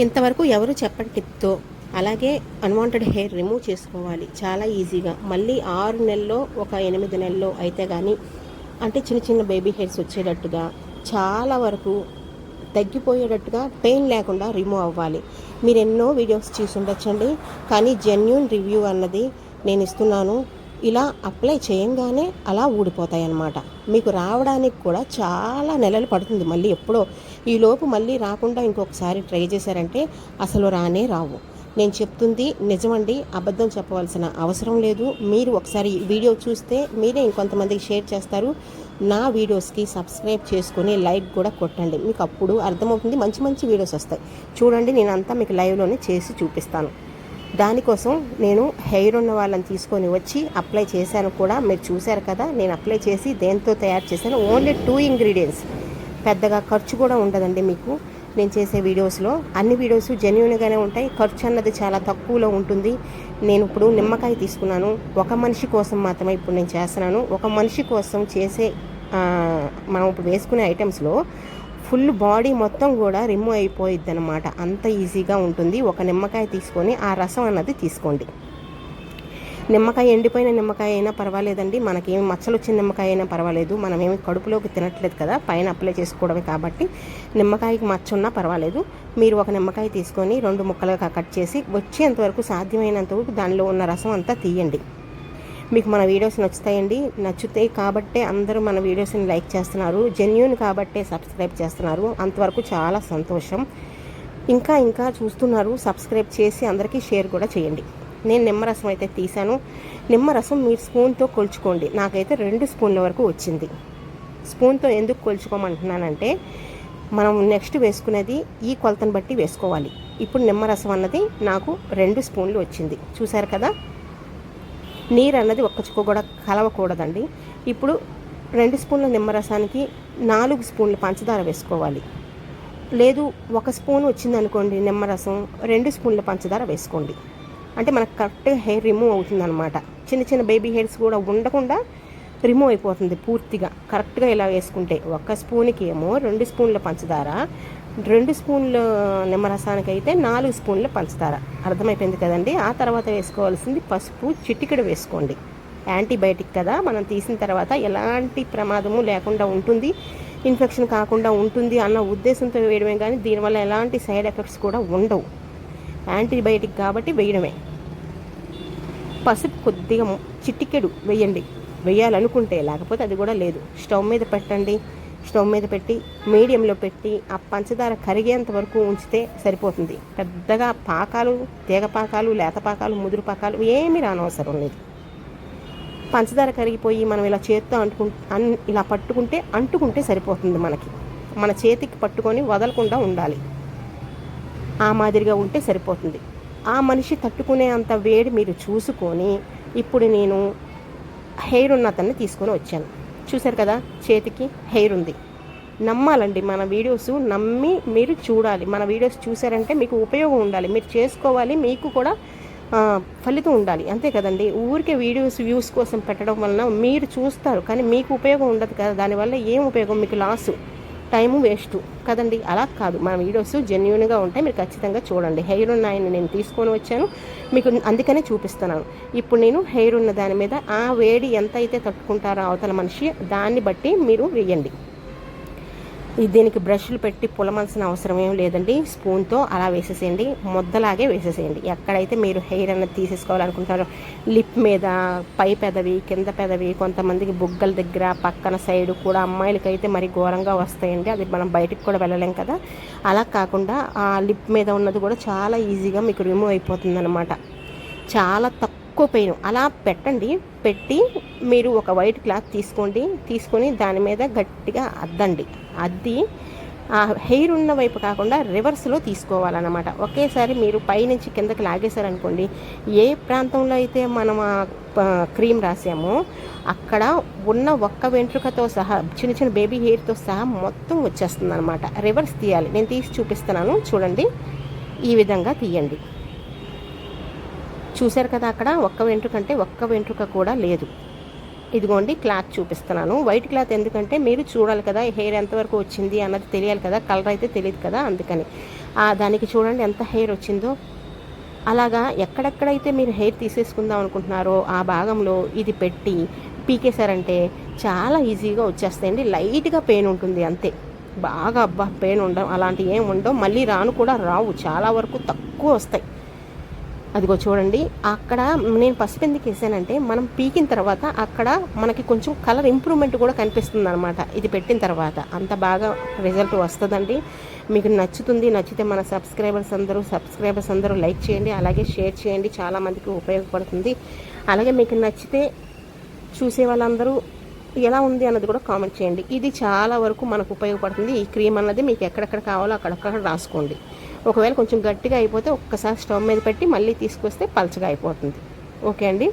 ఇంతవరకు ఎవరు చెప్పని టిప్తో అలాగే అన్వాంటెడ్ హెయిర్ రిమూవ్ చేసుకోవాలి. చాలా ఈజీగా. మళ్ళీ ఆరు నెలల్లో ఒక ఎనిమిది నెలల్లో అయితే కానీ అంటే చిన్న చిన్న బేబీ హెయిర్స్ వచ్చేటట్టుగా చాలా వరకు తగ్గిపోయేటట్టుగా పెయిన్ లేకుండా రిమూవ్ అవ్వాలి. మీరు ఎన్నో వీడియోస్ చూసి ఉండొచ్చండి కానీ జెన్యున్ రివ్యూ అన్నది నేను ఇస్తున్నాను. ఇలా అప్లై చేయంగానే అలా ఊడిపోతాయి అన్నమాట మీకు రావడానికి కూడా చాలా నెలలు పడుతుంది మళ్ళీ ఎప్పుడో. ఈ లోపు మళ్ళీ రాకుండా ఇంకొకసారి ట్రై చేశారంటే అసలు రానే రావు. నేను చెప్తుంది నిజమండి అబద్ధం చెప్పవలసిన అవసరం లేదు. మీరు ఒకసారి వీడియో చూస్తే మీరే ఇంకొంతమందికి షేర్ చేస్తారు. నా వీడియోస్కి సబ్స్క్రైబ్ చేసుకుని లైక్ కూడా కొట్టండి. మీకు అప్పుడు అర్థమవుతుంది మంచి మంచి వీడియోస్ వస్తాయి. చూడండి నేను అంతా మీకు లైవ్లోనే చేసి చూపిస్తాను. దానికోసం నేను హెయిర్ ఉన్న వాళ్ళని తీసుకొని వచ్చి అప్లై చేశాను కూడా. మీరు చూశారు కదా నేను అప్లై చేసి దేంతో తయారు చేశాను. Only two ingredients. పెద్దగా ఖర్చు కూడా ఉండదండి మీకు. నేను చేసే వీడియోస్లో అన్ని వీడియోస్ జెన్యున్గానే ఉంటాయి. ఖర్చు అన్నది చాలా తక్కువలో ఉంటుంది. నేను ఇప్పుడు నిమ్మకాయ తీసుకున్నాను. ఒక మనిషి కోసం మాత్రమే ఇప్పుడు నేను చేస్తున్నాను. ఒక మనిషి కోసం చేసే మనం ఇప్పుడు వేసుకునే ఐటమ్స్లో ఫుల్ బాడీ మొత్తం కూడా రిమూవ్ అయిపోయిద్ది అనమాట అంత ఈజీగా ఉంటుంది. ఒక నిమ్మకాయ తీసుకొని ఆ రసం అన్నది తీసుకోండి. నిమ్మకాయ ఎండిపోయిన నిమ్మకాయ అయినా పర్వాలేదండి. మనకేమి మచ్చలు వచ్చిన నిమ్మకాయ అయినా పర్వాలేదు. మనం ఏమి కడుపులోకి తినట్లేదు కదా. పైన అప్లై చేసుకోవడమే కాబట్టి నిమ్మకాయకి మచ్చ ఉన్నా పర్వాలేదు. మీరు ఒక నిమ్మకాయ తీసుకొని రెండు ముక్కలుగా కట్ చేసి వచ్చేంతవరకు సాధ్యమైనంత వరకు దానిలో ఉన్న రసం అంతా తీయండి. మీకు మన వీడియోస్ నచ్చుతాయండి. నచ్చుతాయి కాబట్టే అందరూ మన వీడియోస్ని లైక్ చేస్తున్నారు. జెన్యున్ కాబట్టే సబ్స్క్రైబ్ చేస్తున్నారు. అంతవరకు చాలా సంతోషం. ఇంకా ఇంకా చూస్తున్నారు. సబ్స్క్రైబ్ చేసి అందరికీ షేర్ కూడా చేయండి. నేను నిమ్మరసం అయితే తీసాను నిమ్మరసం మీరు స్పూన్తో కొలుచుకోండి. నాకైతే రెండు స్పూన్ల వరకు వచ్చింది. స్పూన్తో ఎందుకు కొలుచుకోమంటున్నానంటే మనం నెక్స్ట్ వేసుకునేది ఈ కొలతను బట్టి వేసుకోవాలి. ఇప్పుడు నిమ్మరసం అన్నది నాకు రెండు స్పూన్లు వచ్చింది. చూసారు కదా? నీరు అన్నది ఒక్క చుక్క కూడా కలవకూడదండి. ఇప్పుడు రెండు స్పూన్ల నిమ్మరసానికి నాలుగు స్పూన్ల పంచదార వేసుకోవాలి. లేదు ఒక స్పూన్ వచ్చింది అనుకోండి నిమ్మరసం రెండు స్పూన్ల పంచదార వేసుకోండి. అంటే మనకు కరెక్ట్గా హెయిర్ రిమూవ్ అవుతుందన్నమాట. చిన్న చిన్న బేబీ హెయిర్స్ కూడా ఉండకుండా రిమూవ్ అయిపోతుంది పూర్తిగా. కరెక్ట్గా ఇలా వేసుకుంటే ఒక స్పూన్కి ఏమో రెండు స్పూన్ల పంచదార రెండు స్పూన్ల నిమ్మరసానికి అయితే నాలుగు స్పూన్ల పంచదార. అర్థమైపోయింది కదండి? ఆ తర్వాత వేసుకోవాల్సింది పసుపు చిటికెడు వేసుకోండి. యాంటీబయాటిక్ కదా మనం తీసిన తర్వాత ఎలాంటి ప్రమాదము లేకుండా ఉంటుంది ఇన్ఫెక్షన్ కాకుండా ఉంటుంది అన్న ఉద్దేశంతో వేయడమే కానీ దీనివల్ల ఎలాంటి సైడ్ ఎఫెక్ట్స్ కూడా ఉండవు. యాంటీబయాటిక్ కాబట్టి వేయడమే. పసుపు కొద్దిగా చిటికెడు వేయండి. వేయాలనుకుంటే లేకపోతే అది కూడా లేదు. స్టవ్ మీద పెట్టండి. స్టవ్ మీద పెట్టి మీడియంలో పెట్టి ఆ పంచదార కరిగేంత వరకు ఉంచితే సరిపోతుంది. పెద్దగా పాకాలు తీగ పాకాలు లేత పాకాలు ముదురు పాకాలు ఏమీ రానవసరం లేదు. పంచదార కరిగిపోయి మనం ఇలా చేత్తో అంటుకు అన్ ఇలా పట్టుకుంటే అంటుకుంటే సరిపోతుంది మనకి. మన చేతికి పట్టుకొని వదలకుండా ఉండాలి. ఆ మాదిరిగా ఉంటే సరిపోతుంది. ఆ మనిషి తట్టుకునే అంత వేడి మీరు చూసుకొని ఇప్పుడు నేను హెయిర్ ఉన్న అతన్ని తీసుకొని వచ్చాను. చూశారు కదా చేతికి హెయిర్ ఉంది. నమ్మాలండి మన వీడియోస్ నమ్మి మీరు చూడాలి. మన వీడియోస్ చూసారంటే మీకు ఉపయోగం ఉండాలి. మీరు చేసుకోవాలి మీకు కూడా ఫలితం ఉండాలి. అంతే కదండి. ఊరికే వీడియోస్ వ్యూస్ కోసం పెట్టడం వలన మీరు చూస్తారు కానీ మీకు ఉపయోగం ఉండదు కదా. దానివల్ల ఏం ఉపయోగం? మీకు లాసు టైము వేస్ట్. కదండి? అలా కాదు. మన వీడియోస్ జెన్యున్గా ఉంటాయి. మీరు ఖచ్చితంగా చూడండి. హెయిర్ ఉన్న ఆయన నేను తీసుకొని వచ్చాను. మీకు అందుకనే చూపిస్తున్నాను. ఇప్పుడు నేను హెయిర్ ఉన్న దాని మీద ఆ వేడి ఎంత అయితే తట్టుకుంటారో అవతల మనిషి దాన్ని బట్టి మీరు వేయండి. దీనికి బ్రష్లు పెట్టి పులమాల్సిన అవసరం ఏం లేదండి. స్పూన్తో అలా వేసేసేయండి. ముద్దలాగే వేసేసేయండి. ఎక్కడైతే మీరు హెయిర్ అన్నది తీసేసుకోవాలనుకుంటారో లిప్ మీద పై పెదవి కింద పెదవి కొంతమందికి బుగ్గల దగ్గర పక్కన సైడ్ కూడా అమ్మాయిలకైతే మరి ఘోరంగా వస్తాయండి. అది మనం బయటికి కూడా వెళ్ళలేం కదా. అలా కాకుండా ఆ లిప్ మీద ఉన్నది కూడా చాలా ఈజీగా మీకు రిమూవ్ అయిపోతుంది చాలా తక్కువ పెయిన్ అలా పెట్టండి. పెట్టి మీరు ఒక వైట్ క్లాత్ తీసుకోండి. తీసుకొని దాని మీద గట్టిగా అద్దండి. అద్ది ఆ హెయిర్ ఉన్న వైపు కాకుండా రివర్స్లో తీసుకోవాలన్నమాట. ఒకేసారి మీరు పైనుంచి కిందకి లాగేశారనుకోండి ఏ ప్రాంతంలో అయితే మనం క్రీమ్ రాసామో అక్కడ ఉన్న ఒక్క వెంట్రుకతో సహా చిన్న చిన్న బేబీ హెయిర్తో సహా మొత్తం వచ్చేస్తుంది అనమాట రివర్స్ తీయాలి. నేను తీసి చూపిస్తున్నాను. చూడండి. ఈ విధంగా తీయండి. చూశారు కదా అక్కడ ఒక్క వెంట్రుక అంటే ఒక్క వెంట్రుక కూడా లేదు. ఇదిగోండి క్లాత్ చూపిస్తున్నాను. వైట్ క్లాత్ ఎందుకంటే మీరు చూడాలి కదా హెయిర్ ఎంతవరకు వచ్చింది అన్నది తెలియాలి కదా కలర్ అయితే తెలియదు కదా అందుకని. ఆ దానికి చూడండి ఎంత హెయిర్ వచ్చిందో. అలాగా ఎక్కడెక్కడైతే మీరు హెయిర్ తీసేసుకుందాం అనుకుంటున్నారో ఆ భాగంలో ఇది పెట్టి పీకేశారంటే చాలా ఈజీగా వచ్చేస్తాయండి. లైట్గా పెయిన్ ఉంటుంది అంతే. బాగా అబ్బా పెయిన్ ఉండవు అలాంటివి ఏమి ఉండవు. మళ్ళీ రాను కూడా రావు. చాలా వరకు తక్కువ వస్తాయి. అదిగో చూడండి అక్కడ నేను పసుపు ఎందుకు వేసానంటే మనం పీకిన తర్వాత అక్కడ మనకి కొంచెం కలర్ ఇంప్రూవ్మెంట్ కూడా కనిపిస్తుంది అనమాట ఇది పెట్టిన తర్వాత అంత బాగా రిజల్ట్ వస్తుందండి. మీకు నచ్చుతుంది నచ్చితే మన సబ్స్క్రైబర్స్ అందరూ సబ్స్క్రైబర్స్ అందరూ లైక్ చేయండి అలాగే షేర్ చేయండి చాలామందికి ఉపయోగపడుతుంది. అలాగే మీకు నచ్చితే చూసే వాళ్ళందరూ ఎలా ఉంది అన్నది కూడా కామెంట్ చేయండి. ఇది చాలా వరకు మనకు ఉపయోగపడుతుంది. ఈ క్రీమ్ అన్నది మీకు ఎక్కడెక్కడ కావాలో అక్కడక్కడ రాసుకోండి. ఒకవేళ కొంచెం గట్టిగా అయిపోతే ఒక్కసారి స్టవ్ మీద పెట్టి మళ్ళీ తీసుకొస్తే పలచగా అయిపోతుంది. ఓకే అండి?